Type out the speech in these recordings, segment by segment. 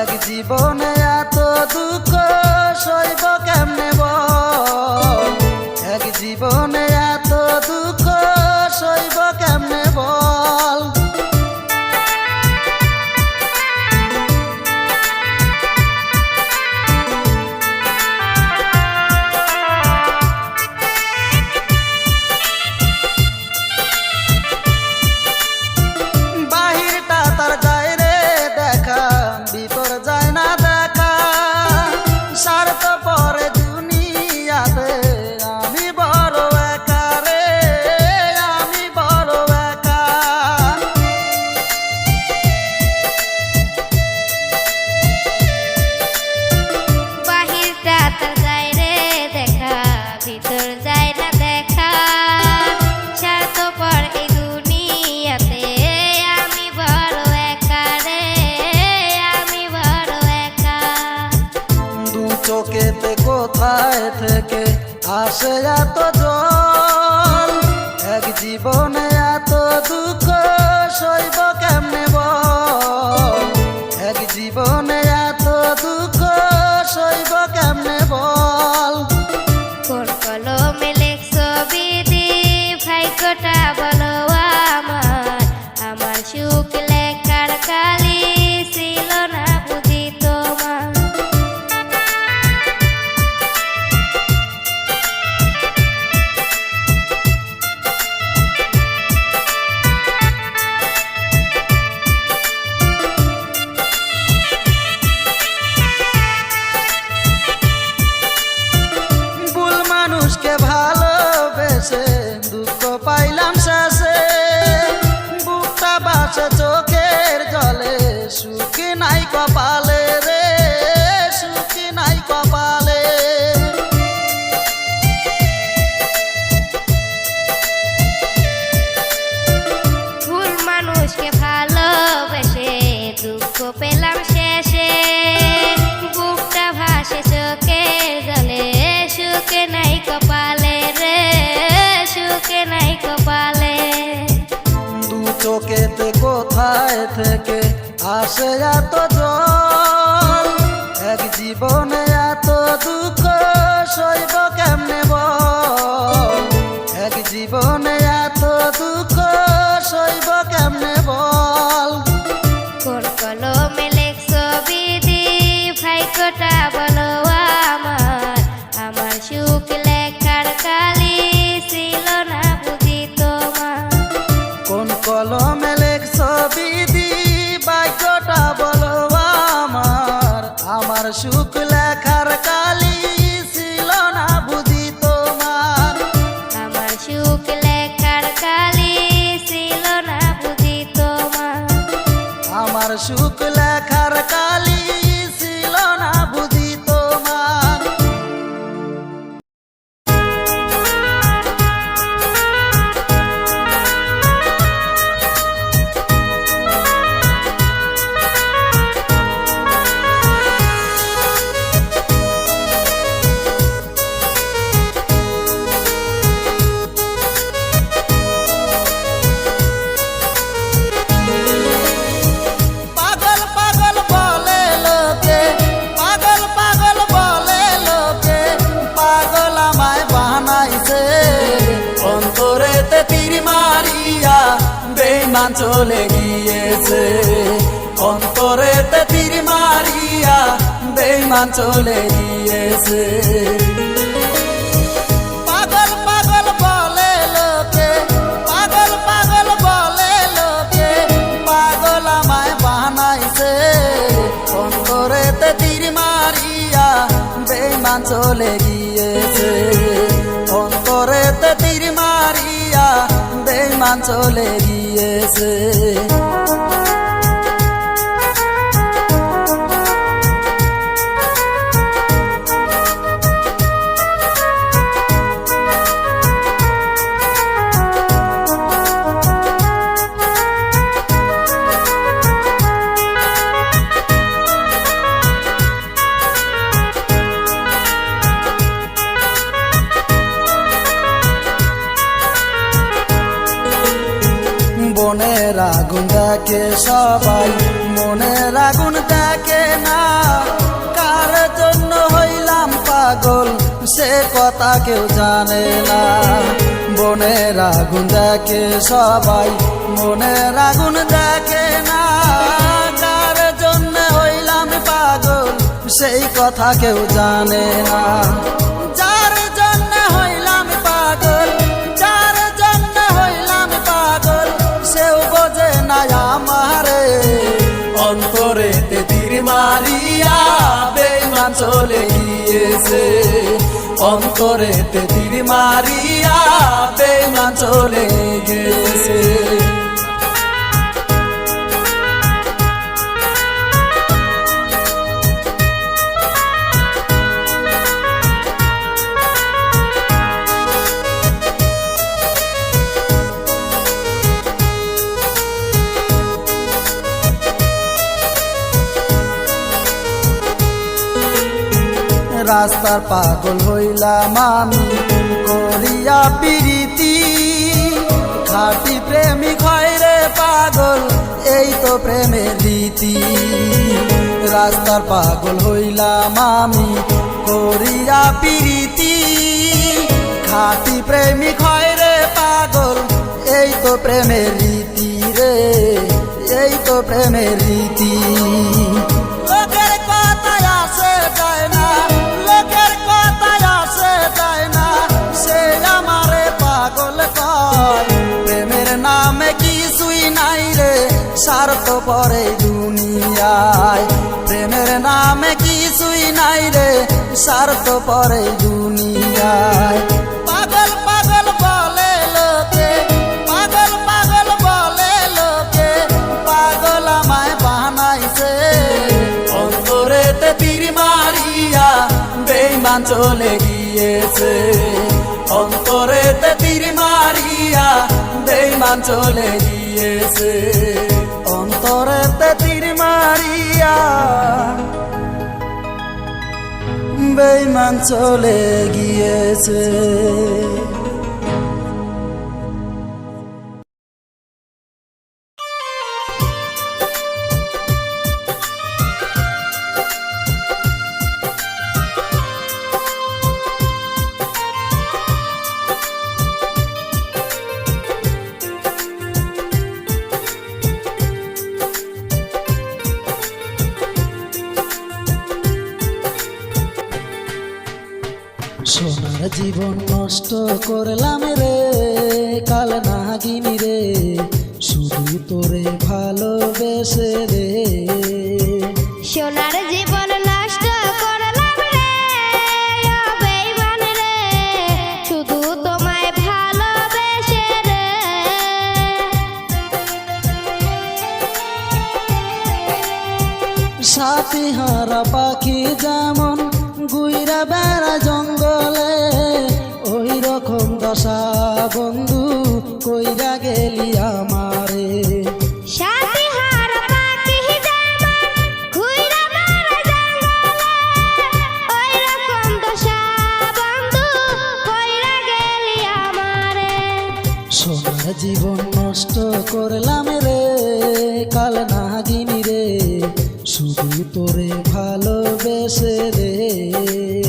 এক জীবনে চলে গিয়েছে। পাগল বলে লোকে, পাগল বলে লোকে, পাগল চলে গিয়েছে। অন্তরে তে তীর মারিয়া বেমান চলে গিয়েছে। দেখে সবাই। মনের আগুন দেখে না। কার জন্য হইলাম পাগল, সে কথা কেউ জানে না। বনের আগুন দেখে সবাই। মনের আগুন দেখে না। কার জন্য হইলাম পাগল, সেই কথা কেউ জানে না। না আমারে অন্তরে তীর মারিয়া বেমান চলে গিয়েছে। অন্তরে তীর মারিয়া বেমান চলে গিয়েছে। রাস্তার পাগল হইলাম আমি। করিয়া পিরিতি খাটি প্রেমিক হয় রে পাগল, এই তো প্রেমের রীতি। রাস্তার পাগল হইলাম আমি, করিয়া পিরিতি খাটি প্রেমিক হয় রে পাগল, এই তো প্রেমের রীতি রে, এই তো প্রেমের রীতি। রে স্বার্থ পরে দুনিয়ায়। প্রেমের নামে কিছুই নাই রে, স্বার্থ পরে দুনিয়ায়। পাগল পাগল বলে লোকে, পাগল পাগল বলে লোকে, পাগল আমায় বানাইছে। অন্তরেতে তীর মারিয়া বেমান চলে গিয়েছে। অন্তরেতে তীর মারিয়া বেমান চলে গিয়েছে। অন্তরেতে তীর মারিয়া বেইমান চলে গিয়েছে। সোনার জীবন নষ্ট করলাম রে কাল নাগিনী রে। শুধু তোরে ভালোবেসে রে। সোনার জীবন নষ্ট করলাম রে ও বেঈমান রে। শুধু তোমায় ভালোবেসে রে। সাথী হারা পাখি জীবন নষ্ট করলাম রে কাল নাগিনী রে। শুধু তোরে ভালোবেসে রে।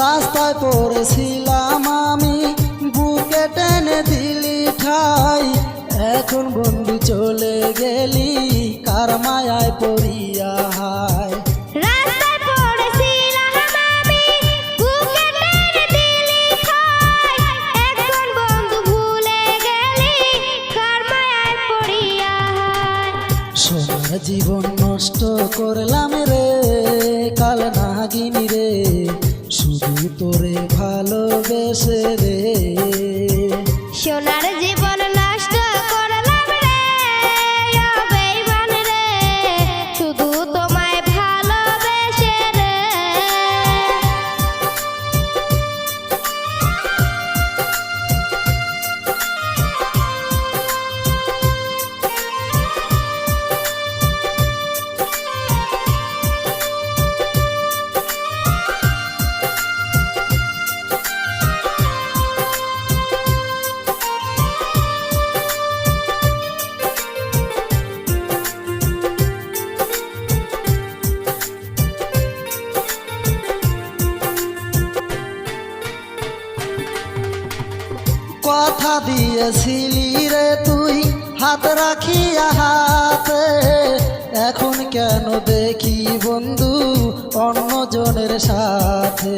রাস্তায় পড়েছিলাম আমি বুকে টেনে দিলি ঠাই। এখন বন্ধু চলে গেলি কার মায়ায় পড়িয়া কারও সাথে?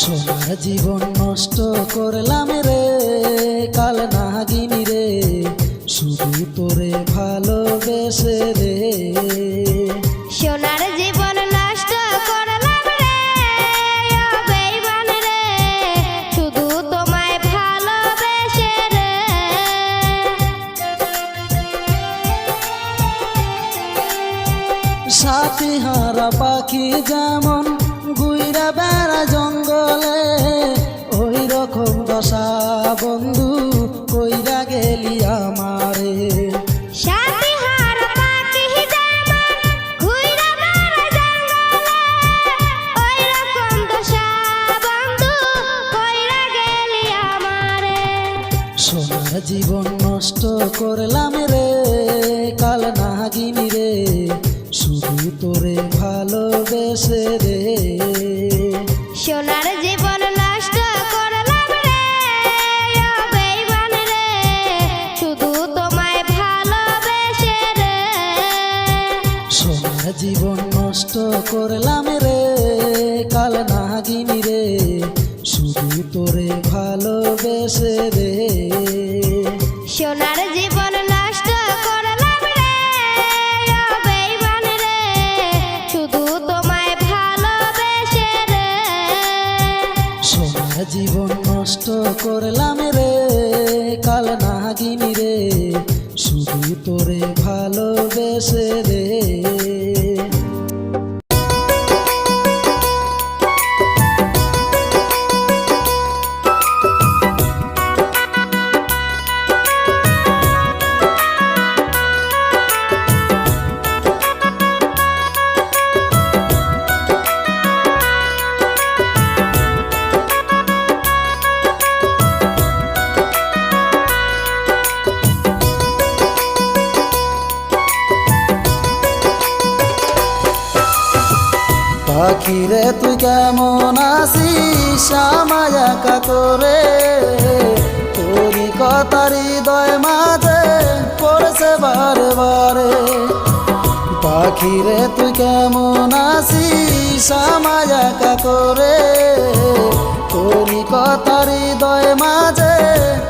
সোনার জীবন নষ্ট করলাম রে কাল নাগিনী রে। শুধু তোরে সোনার জীবন নষ্ট করলাম রে কাল নাগিনী রে। শুধু তোরে ভালোবেসে রে। সোনার জীবন নষ্ট করলাম রে ও বেঈমান রে। শুধু তোমায় ভালোবেসে রে। সোনার জীবন নষ্ট করলাম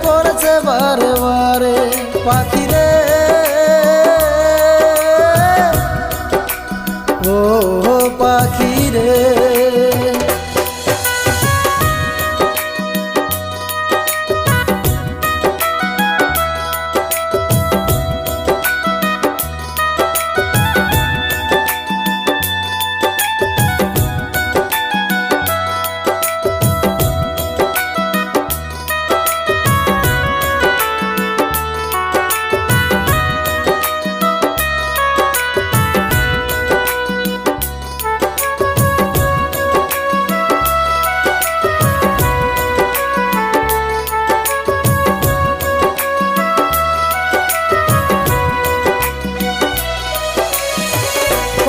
পড়ছে বারে বারে পাখি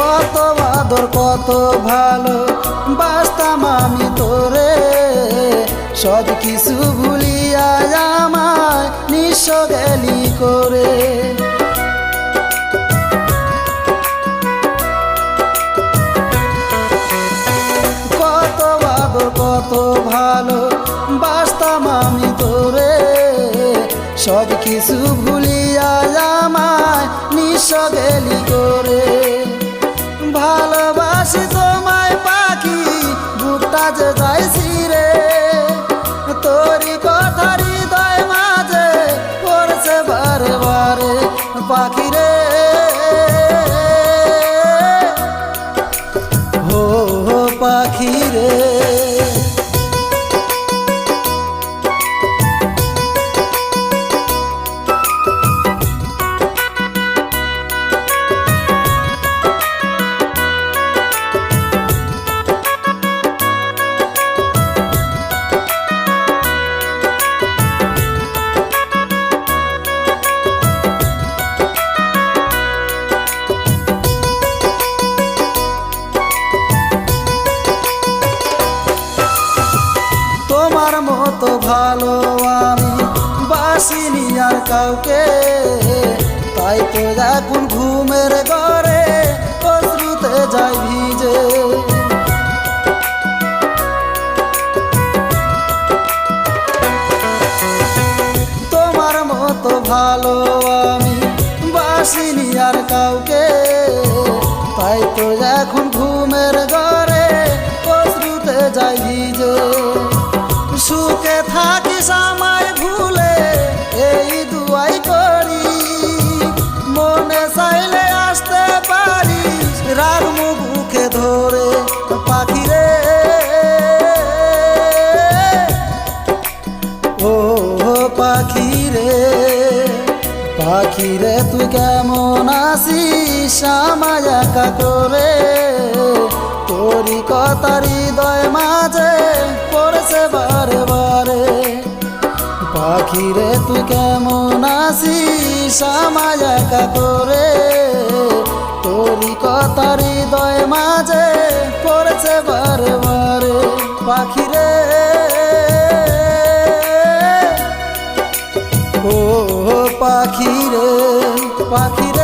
কত আদর, কত ভালো বাস্তাম আমি তোরে। সব কিছু ভুলিয়া আমায় নিঃস গেলি করে। কত আদর, কত ভালো বাস্তাম আমি তোরে। সব কিছু ভুলিয়া আমায় নিঃস গেলি করে। ভালোবাসি তোমায় পাখি বুকটা যে যাইছি রে। কেমন আসি আমায় একা তোরি তোরই কথা হৃদয় মাঝে পড়েছে বারে বারে। পাখিরে তুই কেমন আসি আমায় একা তোরি তোরই কথা হৃদয় মাঝে পড়েছে বারে বারে। পাখিরে। ও পাখিরে। পাখির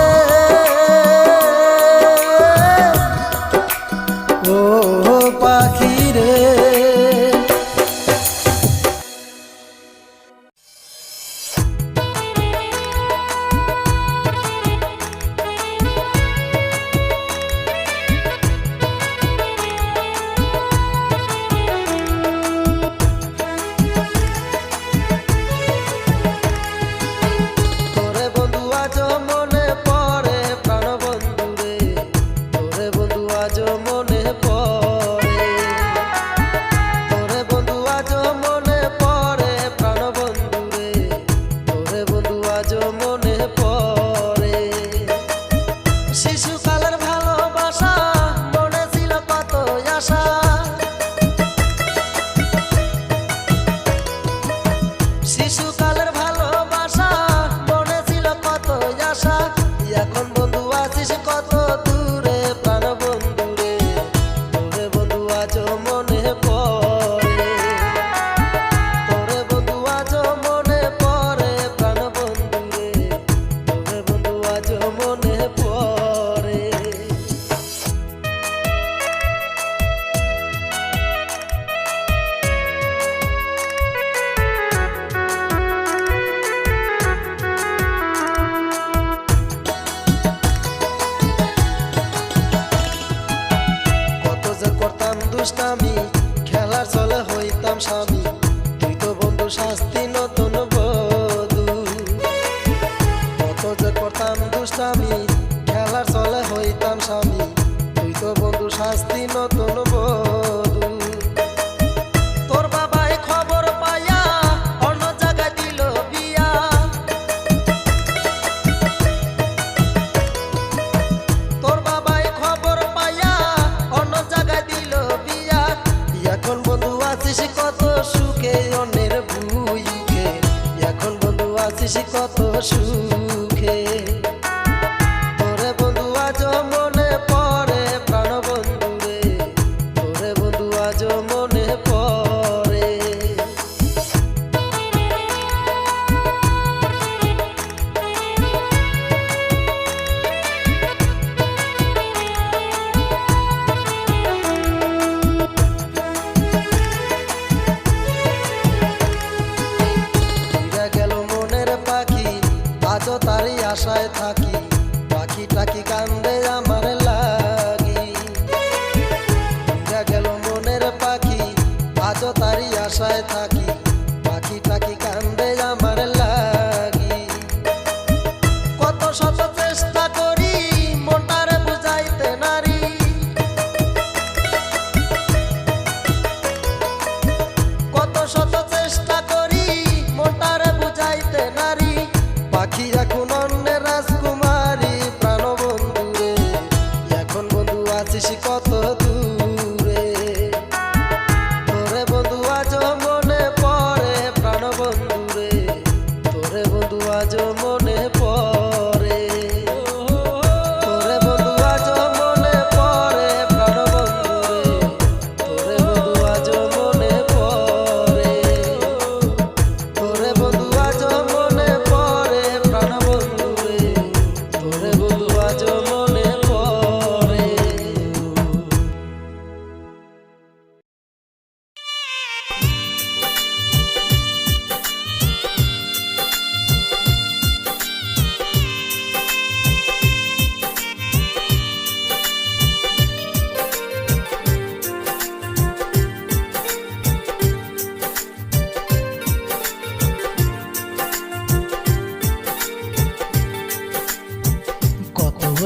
সোনার চলে হইতাম স্বামী।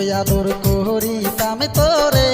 আদর তামে তোরে।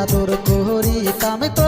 আদর করিতাম তো।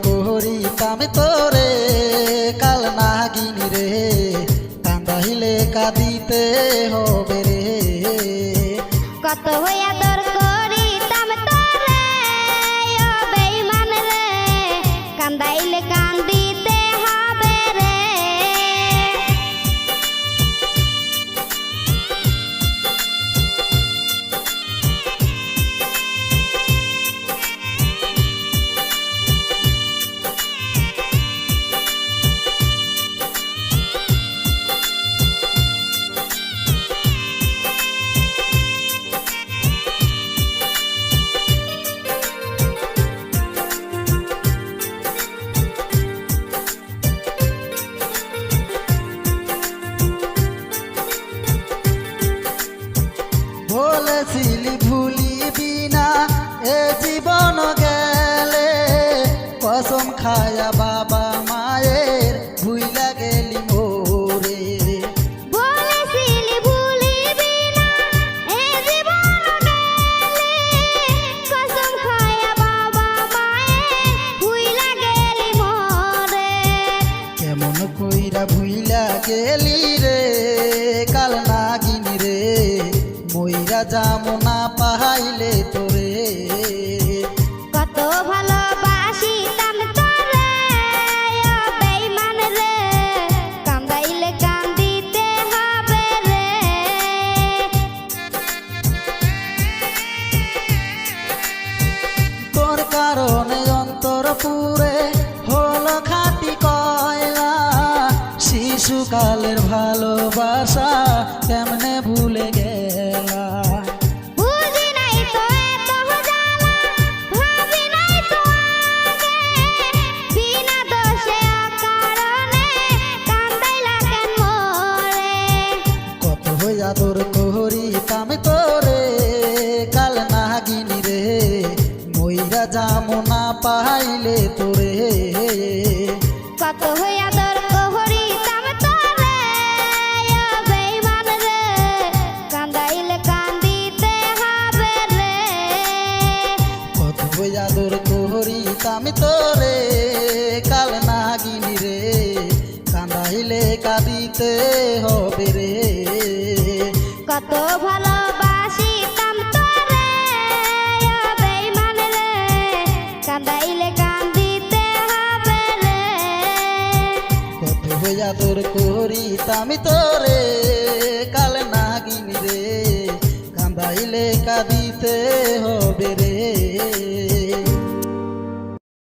கேலி ধরিতাম তোরে কাল না নাগিনী রে। মইরা যামো না পাইলে তো ভিতরে